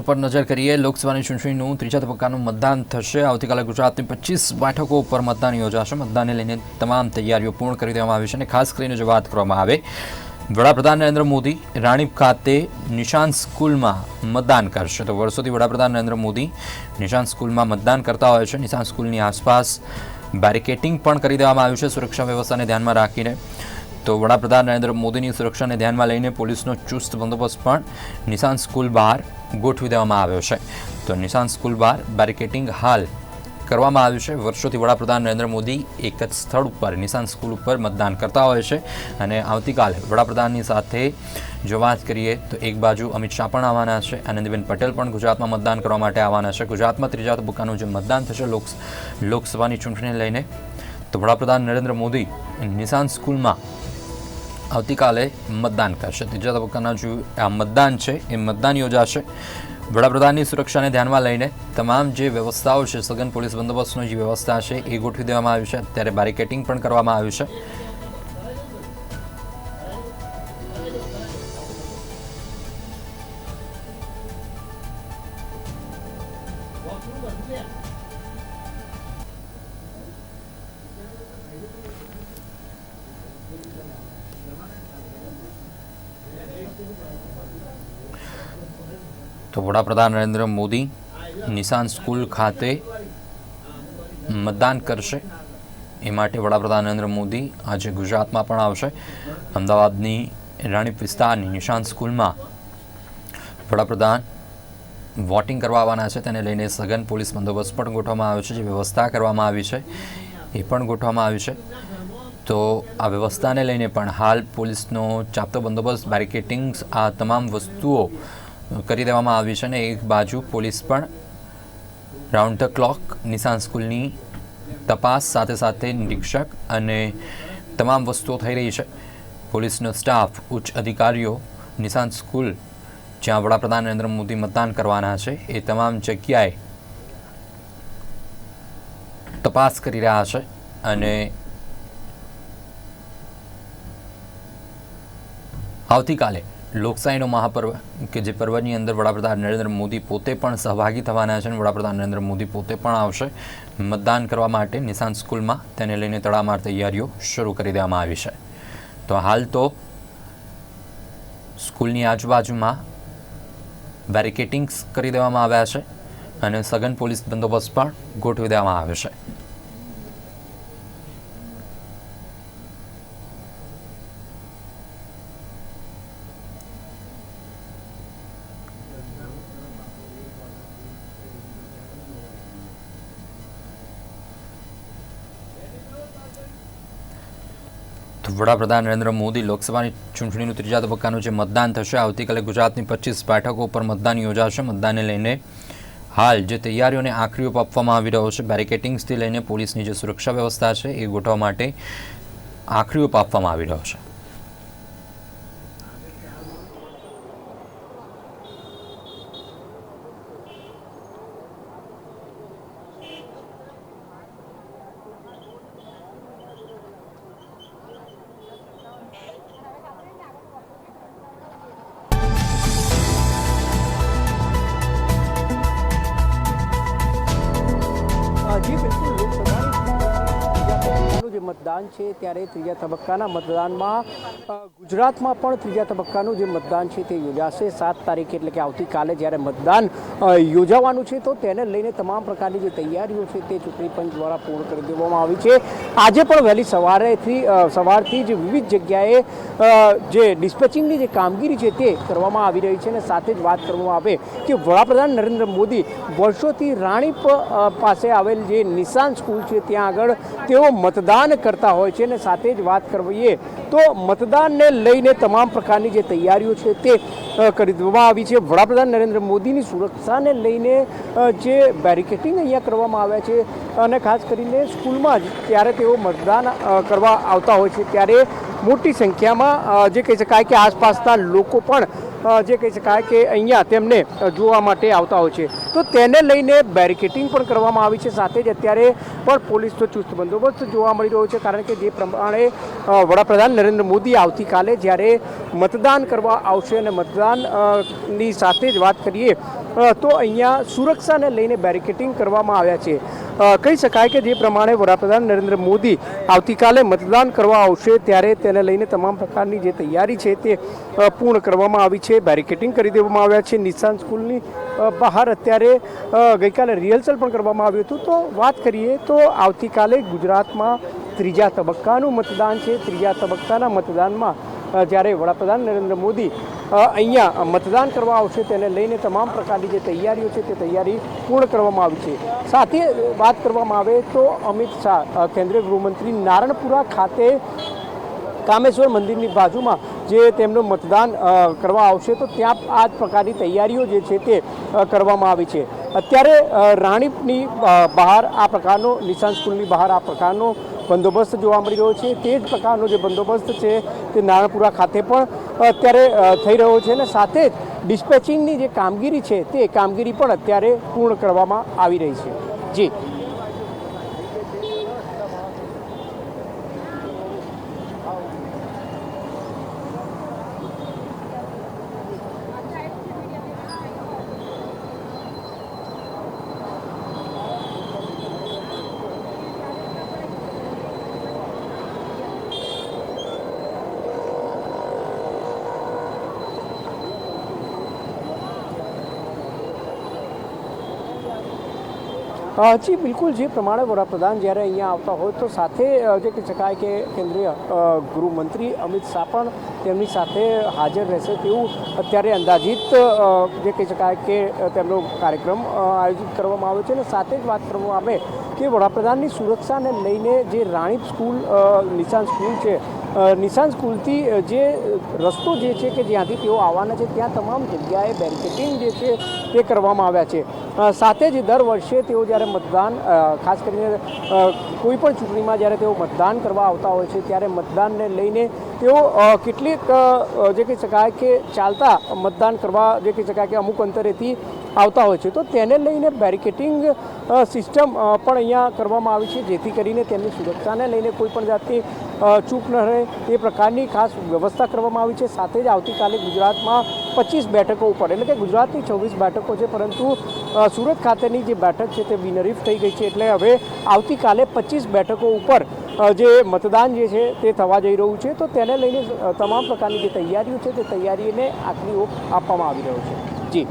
ઉપર નજર કરીએ, લોકસભાની ચૂંટણીનું ત્રીજા તબક્કાનું મતદાન થશે. આવતીકાલે ગુજરાતની પચીસ બેઠકો ઉપર મતદાન યોજાશે. મતદાનને લઈને તમામ તૈયારીઓ પૂર્ણ કરી દેવામાં આવી છે અને ખાસ કરીને જો વાત કરવામાં આવે, વડાપ્રધાન નરેન્દ્ર મોદી રાણીપ ખાતે નિશાન સ્કૂલમાં મતદાન કરશે. તો વર્ષોથી વડાપ્રધાન નરેન્દ્ર મોદી નિશાન સ્કૂલમાં મતદાન કરતા હોય છે. નિશાન સ્કૂલની આસપાસ બેરિકેટિંગ પણ કરી દેવામાં આવ્યું છે. સુરક્ષા વ્યવસ્થાને ધ્યાનમાં રાખીને તો વડાપ્રધાન નરેન્દ્ર મોદીની સુરક્ષાને ધ્યાનમાં લઈને પોલીસનો ચુસ્ત બંદોબસ્ત પણ નિશાન સ્કૂલ બહાર ગોઠવી દેવામાં આવ્યો છે. તો નિશાન સ્કૂલ બહાર બેરિકેટિંગ હાલ કરવામાં આવ્યું છે. વર્ષોથી વડાપ્રધાન નરેન્દ્ર મોદી એક જ સ્થળ ઉપર, નિશાન સ્કૂલ ઉપર મતદાન કરતા હોય છે અને આવતીકાલે વડાપ્રધાનની સાથે જો વાત કરીએ તો એક બાજુ અમિત શાહ પણ આવવાના છે. આનંદીબેન પટેલ પણ ગુજરાતમાં મતદાન કરવા માટે આવવાના છે. ગુજરાતમાં ત્રીજા તબક્કાનું જે મતદાન થશે લોક લોકસભાની ચૂંટણીને લઈને, તો વડાપ્રધાન નરેન્દ્ર મોદી નિશાન સ્કૂલમાં આવતીકાલે મતદાન કરશે. ત્રીજા તબક્કાના જે આ મતદાન છે, એ મતદાન યોજાશે. વડાપ્રધાનની સુરક્ષાને ધ્યાનમાં લઈને તમામ જે વ્યવસ્થાઓ છે, સઘન પોલીસ બંદોબસ્તની જે વ્યવસ્થા છે, એ ગોઠવી દેવામાં આવી છે. અત્યારે બેરિકેટિંગ પણ કરવામાં આવ્યું છે. તો વડાપ્રધાન નરેન્દ્ર મોદી નિશાન સ્કૂલ ખાતે મતદાન કરશે. એ માટે વડાપ્રધાન નરેન્દ્ર મોદી આજે ગુજરાતમાં પણ આવશે. અમદાવાદની રાણીપ વિસ્તારની નિશાન સ્કૂલમાં વડાપ્રધાન વોટિંગ કરવા આવવાના છે. તેને લઈને સઘન પોલીસ બંદોબસ્ત પણ ગોઠવવામાં આવ્યો છે, જે વ્યવસ્થા કરવામાં આવી છે. એ પણ ગોઠવવામાં આવી છે. તો આ વ્યવસ્થાને લઈને પણ હાલ પોલીસનો ચાપતો બંદોબસ્ત, બેરિકેટિંગ્સ, આ તમામ વસ્તુઓ કરી દેવામાં આવી છે અને એક બાજુ પોલીસ પણ રાઉન્ડ ધ ક્લોક નિશાન સ્કૂલની તપાસ સાથે સાથે નિરીક્ષક અને તમામ વસ્તુઓ થઈ રહી છે. પોલીસનો સ્ટાફ, ઉચ્ચ અધિકારીઓ, નિશાન સ્કૂલ, જ્યાં વડાપ્રધાન નરેન્દ્ર મોદી મતદાન કરવાના છે, એ તમામ જગ્યાએ તપાસ કરી રહ્યા છે અને આવતીકાલે લોકશાહીનો મહાપર્વ કે જે પર્વની અંદર વડાપ્રધાન નરેન્દ્ર મોદી પોતે પણ સહભાગી થવાના છે અને વડાપ્રધાન નરેન્દ્ર મોદી પોતે પણ આવશે. મતદાન કરવા માટે નિશાન સ્કૂલમાં તેને લઈને તડામાર તૈયારીઓ શરૂ કરી દેવામાં આવી છે. તો હાલ તો સ્કૂલની આજુબાજુમાં બેરિકેટિંગ્સ કરી દેવામાં આવ્યા છે અને સઘન પોલીસ બંદોબસ્ત પણ ગોઠવી દેવામાં આવ્યો છે. વડાપ્રધાન નરેન્દ્ર મોદી લોકસભાની ચૂંટણીનું ત્રીજા તબક્કાનું જે મતદાન થશે, આવતીકાલે ગુજરાતની પચીસ બેઠકો ઉપર મતદાન યોજાશે. મતદાનને લઈને હાલ જે તૈયારીઓને આખરી ઓપ આપવામાં આવી રહ્યો છે બેરિકેટિંગ્સથી લઈને પોલીસની જે સુરક્ષા વ્યવસ્થા છે, એ ગોઠવવા માટે આખરી ઓપ આપવામાં આવી રહ્યો છે. મતદાન છે ત્યારે ત્રીજા તબક્કાના મતદાનમાં ગુજરાતમાં પણ ત્રીજા તબક્કાનું જે મતદાન છે તે યોજાશે. સાત તારીખે એટલે કે આવતીકાલે જ્યારે મતદાન યોજાવાનું છે, તો તેને લઈને તમામ પ્રકારની જે તૈયારીઓ છે તે ચૂંટણી પંચ દ્વારા પૂર્ણ કરી દેવામાં આવી છે. આજે પણ વહેલી સવારેથી સવારથી જ વિવિધ જગ્યાએ જે ડિસ્પેચિંગની જે કામગીરી છે તે કરવામાં આવી રહી છે અને સાથે જ વાત કરવામાં આવે કે વડાપ્રધાન નરેન્દ્ર મોદી વર્ષોથી રાણીપ પાસે આવેલ જે નિશાન સ્કૂલ છે ત્યાં આગળ તેઓ મતદાન કરતા હોય છે અને સાથે જ વાત કરીએ તો મતદાનને લઈને તમામ પ્રકારની જે તૈયારીઓ છે તે કરી દેવામાં આવી છે. વડાપ્રધાન નરેન્દ્ર મોદીની સુરક્ષાને લઈને જે બેરિકેટિંગ અહીંયા કરવામાં આવ્યા છે, અને ખાસ કરીને સ્કૂલમાં જ ત્યારે તેઓ મતદાન કરવા આવતા હોય છે. ત્યારે મોટી સંખ્યામાં જે કહી શકાય કે આસપાસના લોકો પણ જે કહી શકાય કે અહીંયા તેમને જોવા માટે આવતા હોય છે. તો તેને લઈને બેરિકેટિંગ પણ કરવામાં આવી છે. સાથે જ અત્યારે પણ પોલીસનો ચુસ્ત બંદોબસ્ત જોવા મળી રહ્યો છે. કારણ કે જે પ્રમાણે વડાપ્રધાન નરેન્દ્ર મોદી આવતીકાલે જ્યારે મતદાન કરવા આવશે અને મતદાનની સાથે જ વાત કરીએ તો અહીંયા સુરક્ષાને લઈને બેરિકેટિંગ કરવામાં આવ્યા છે. કહી શકાય કે જે પ્રમાણે વડાપ્રધાન નરેન્દ્ર મોદી આવતીકાલે મતદાન કરવા આવશે, ત્યારે તેને લઈને તમામ પ્રકારની જે તૈયારી છે તે પૂર્ણ કરવામાં આવી છે. બેરિકેટિંગ કરી દેવામાં આવ્યા છે. નિશાન સ્કૂલની બહાર અત્યારે ગઈકાલે રિહર્સલ પણ કરવામાં આવ્યું હતું. તો વાત કરીએ તો આવતીકાલે ગુજરાતમાં ત્રીજા તબક્કાનું મતદાન છે. ત્રીજા તબક્કાના મતદાનમાં જ્યારે વડાપ્રધાન નરેન્દ્ર મોદી અહીંયા મતદાન કરવા આવશે તેને લઈને તમામ પ્રકારની જે તૈયારીઓ છે તે તૈયારી પૂર્ણ કરવામાં આવી છે. સાથે વાત કરવામાં આવે તો અમિત શાહ કેન્દ્રીય ગૃહમંત્રી નારણપુરા ખાતે કામેશ્વર મંદિરની બાજુમાં જે તેમનું મતદાન કરવા આવશે તો ત્યાં આ જ પ્રકારની તૈયારીઓ જે છે તે કરવામાં આવી છે. અત્યારે રાણીપની બહાર આ પ્રકારનો, નિશાન સ્કૂલની બહાર આ પ્રકારનો બંદોબસ્ત જોવા મળી રહ્યો છે. તે જ પ્રકારનો જે બંદોબસ્ત છે તે નારણપુરા ખાતે પણ અત્યારે થઈ રહ્યો છે અને સાથે જ ડિસ્પેચિંગની જે કામગીરી છે તે કામગીરી પણ અત્યારે પૂર્ણ કરવામાં આવી રહી છે. જી. જી, બિલકુલ. જે પ્રમાણે વડાપ્રધાન જ્યારે અહીંયા આવતા હોય તો સાથે જે કહી શકાય કે કેન્દ્રીય ગૃહમંત્રી અમિત શાહ પણ તેમની સાથે હાજર રહેશે તેવું અત્યારે અંદાજિત જે કહી શકાય કે તેમનો કાર્યક્રમ આયોજિત કરવામાં આવ્યો છે. અને સાથે જ વાત કરવામાં આવે કે વડાપ્રધાનની સુરક્ષાને લઈને જે રાણીપ સ્કૂલ નિશાન સ્કૂલ છે નિશાન સ્કૂલથી જે રસ્તો જે છે કે જ્યાંથી તેઓ આવવાના છે, ત્યાં તમામ જગ્યાએ બેરિકેડિંગ જે છે તે કરવામાં આવ્યા છે. સાથે જ દર વર્ષે તેઓ જ્યારે મતદાન ખાસ કરીને કોઈપણ કોઈ પણ ચૂંટણીમાં જ્યારે તેઓ મતદાન કરવા આવતા હોય છે, ત્યારે મતદાનને લઈને તેઓ કેટલીક જે કહી શકાય કે ચાલતા મતદાન કરવા જે કહી શકાય કે અમુક અંતરેથી આવતા હોય છે. તો તેને લઈને બેરિકેટિંગ સિસ્ટમ પણ અહીંયા કરવામાં આવી છે, જેથી કરીને તેમની સુરક્ષાને લઈને કોઈ પણ જાતની ચૂક ન રહે એ પ્રકારની ખાસ વ્યવસ્થા કરવામાં આવી છે. સાથે જ આવતીકાલે ગુજરાતમાં પચીસ બેઠકો ઉપર, એટલે કે ગુજરાતની છવ્વીસ બેઠકો છે, પરંતુ સુરત ખાતેની જે બેઠક છે તે બિનહરીફ થઈ ગઈ છે. એટલે હવે આવતીકાલે પચીસ બેઠકો ઉપર જે મતદાન જે છે તે થવા જઈ રહ્યું છે. તો તેને લઈને તમામ પ્રકારની જે તૈયારીઓ છે તે તૈયારીને આખરી ઓપ આપવામાં આવી રહ્યો છે. જી.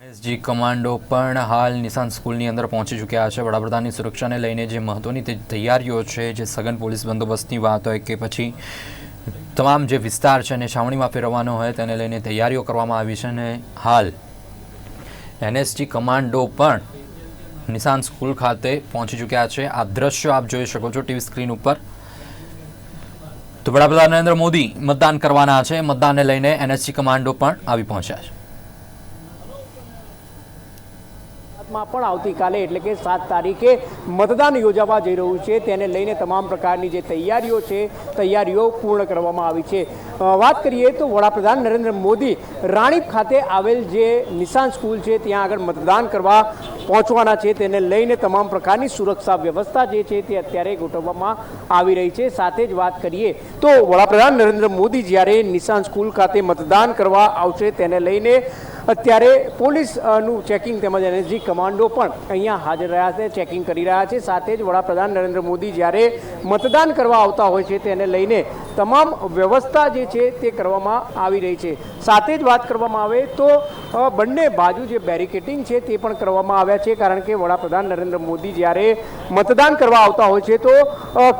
એનએસજી કમાન્ડો પણ હાલ નિશાન સ્કૂલની અંદર પહોંચી ચૂક્યા છે. વડાપ્રધાનની સુરક્ષાને લઈને જે મહત્ત્વની તૈયારીઓ છે, જે સઘન પોલીસ બંદોબસ્તની વાત હોય કે પછી તમામ જે વિસ્તાર છે એને છાવણીમાં ફેરવવાનો હોય તેને લઈને તૈયારીઓ કરવામાં આવી છે અને હાલ એનએસજી કમાન્ડો પણ નિશાન સ્કૂલ ખાતે પહોંચી ચૂક્યા છે. આ દ્રશ્યો આપ જોઈ શકો છો ટીવી સ્ક્રીન ઉપર. તો વડાપ્રધાન નરેન્દ્ર મોદી મતદાન કરવાના છે. મતદાનને લઈને એનએસજી કમાન્ડો પણ આવી પહોંચ્યા છે. ગુજરાતમાં પણ આવતીકાલે, એટલે કે સાત તારીખે મતદાન યોજાવા જઈ રહ્યું છે. તેને લઈને તમામ પ્રકારની જે તૈયારીઓ છે, તૈયારીઓ પૂર્ણ કરવામાં આવી છે. વાત કરીએ તો વડાપ્રધાન નરેન્દ્ર મોદી રાણીપ ખાતે આવેલ જે નિશાન સ્કૂલ છે, ત્યાં આગળ મતદાન કરવા પહોંચવાના છે. તેને લઈને તમામ પ્રકારની સુરક્ષા વ્યવસ્થા જે છે, તે અત્યારે ગોઠવવામાં આવી રહી છે. સાથે જ વાત કરીએ તો વડાપ્રધાન નરેન્દ્ર મોદી જ્યારે નિશાન સ્કૂલ ખાતે મતદાન કરવા આવશે, તેને લઈને અત્યારે પોલીસનું ચેકિંગ તેમજ એનએસજી કમાન્ડો પણ અહીંયા હાજર રહ્યા છે, ચેકિંગ કરી રહ્યા છે. સાથે જ વડાપ્રધાન નરેન્દ્ર મોદી જ્યારે મતદાન કરવા આવતા હોય છે, તેને લઈને તમામ વ્યવસ્થા જે છે તે કરવામાં આવી રહી છે. સાથે જ વાત કરવામાં આવે તો બંને બાજુ જે બેરિકેટિંગ છે તે પણ કરવામાં આવ્યા છે, કારણ કે વડાપ્રધાન નરેન્દ્ર મોદી જ્યારે મતદાન કરવા આવતા હોય છે, તો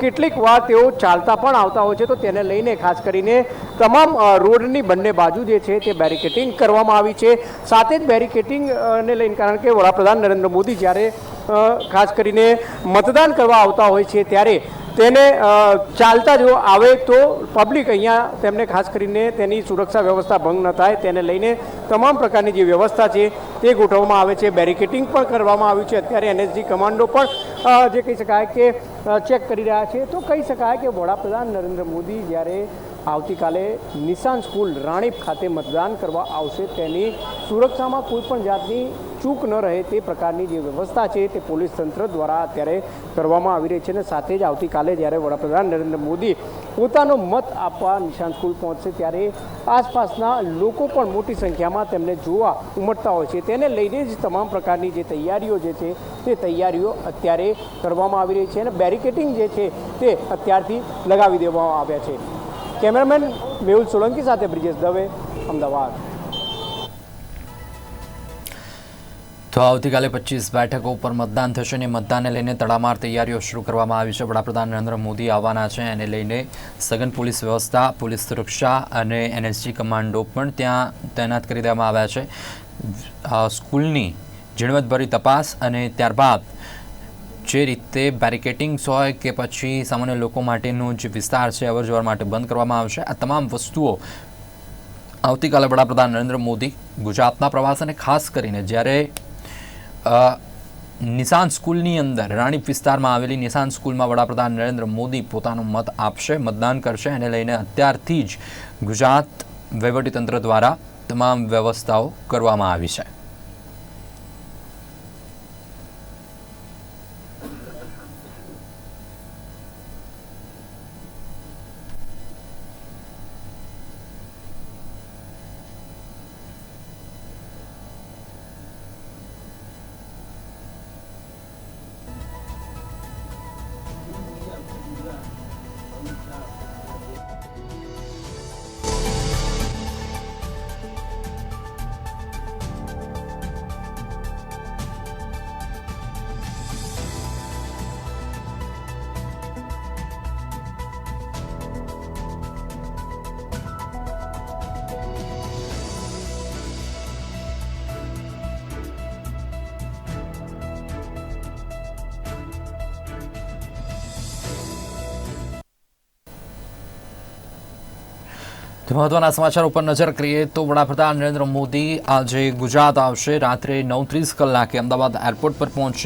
કેટલીક વાર તેઓ ચાલતા પણ આવતા હોય છે, તો તેને લઈને ખાસ કરીને તમામ રોડની બંને બાજુ જે છે તે બેરિકેટિંગ કરવામાં આવી છે. સાથે જ બેરિકેટિંગને લઈને કારણ કે વડાપ્રધાન નરેન્દ્ર મોદી જ્યારે ખાસ કરીને મતદાન કરવા આવતા હોય છે, ત્યારે તેને ચાલતા જો આવે તો પબ્લિક અહીંયા તેમને ખાસ કરીને તેની સુરક્ષા વ્યવસ્થા ભંગ ન થાય. તેને લઈને તમામ પ્રકારની જે વ્યવસ્થા છે તે ગોઠવવામાં આવે છે. બેરિકેટિંગ પણ કરવામાં આવ્યું છે. અત્યારે એનએસજી કમાન્ડો પણ જે કહી શકાય કે ચેક કરી રહ્યા છે. તો કહી શકાય કે વડાપ્રધાન નરેન્દ્ર મોદી જ્યારે આવતીકાલે નિશાન સ્કૂલ રાણીપ ખાતે મતદાન કરવા આવશે, તેની સુરક્ષામાં કોઈ પણ જાતની ચૂક ન રહે તે પ્રકારની જે વ્યવસ્થા છે તે પોલીસ તંત્ર દ્વારા અત્યારે કરવામાં આવી રહી છે અને સાથે જ આવતીકાલે જ્યારે વડાપ્રધાન નરેન્દ્ર મોદી પોતાનો મત આપવા નિશાન સ્કૂલ પહોંચશે ત્યારે આસપાસના લોકો પણ મોટી સંખ્યામાં તેમને જોવા ઉમટતા હોય છે. તેને લઈને જ તમામ પ્રકારની જે તૈયારીઓ જે છે તે તૈયારીઓ અત્યારે કરવામાં આવી રહી છે અને બેરિકેટિંગ જે છે તે અત્યારથી લગાવી દેવામાં આવ્યા છે. કેમેરામેન મેહુલ સોલંકી સાથે બ્રિજેશ દવે, અમદાવાદ. તો આવતીકાલે પચીસ બેઠકો ઉપર મતદાન થશે અને મતદાનને લઈને તડામાર તૈયારીઓ શરૂ કરવામાં આવી છે. વડાપ્રધાન નરેન્દ્ર મોદી આવવાના છે એને લઈને સઘન પોલીસ વ્યવસ્થા, પોલીસ સુરક્ષા અને એનએસજી કમાન્ડો પણ ત્યાં તૈનાત કરી દેવામાં આવ્યા છે. સ્કૂલની ઝીણવટભરી તપાસ અને ત્યારબાદ જે રીતે બેરિકેટિંગ્સ હોય કે પછી સામાન્ય લોકો માટેનો જે વિસ્તાર છે, અવરજવર માટે બંધ કરવામાં આવશે. આ તમામ વસ્તુઓ આવતીકાલે વડાપ્રધાન નરેન્દ્ર મોદી ગુજરાતના પ્રવાસ અને ખાસ કરીને જ્યારે નિશાન સ્કૂલની અંદર, રાણીપ વિસ્તારમાં આવેલી નિશાન સ્કૂલમાં વડાપ્રધાન નરેન્દ્ર મોદી પોતાનો મત આપશે, મતદાન કરશે એને લઈને અત્યારથી જ ગુજરાત વહીવટીતંત્ર દ્વારા તમામ વ્યવસ્થાઓ કરવામાં આવી છે. મહત્વના સમાચાર ઉપર નજર કરીએ તો વડાપ્રધાન નરેન્દ્ર મોદી આજે ગુજરાત આવશે. રાત્રે નવ ત્રીસ કલાકે અમદાવાદ એરપોર્ટ પર પહોંચશે.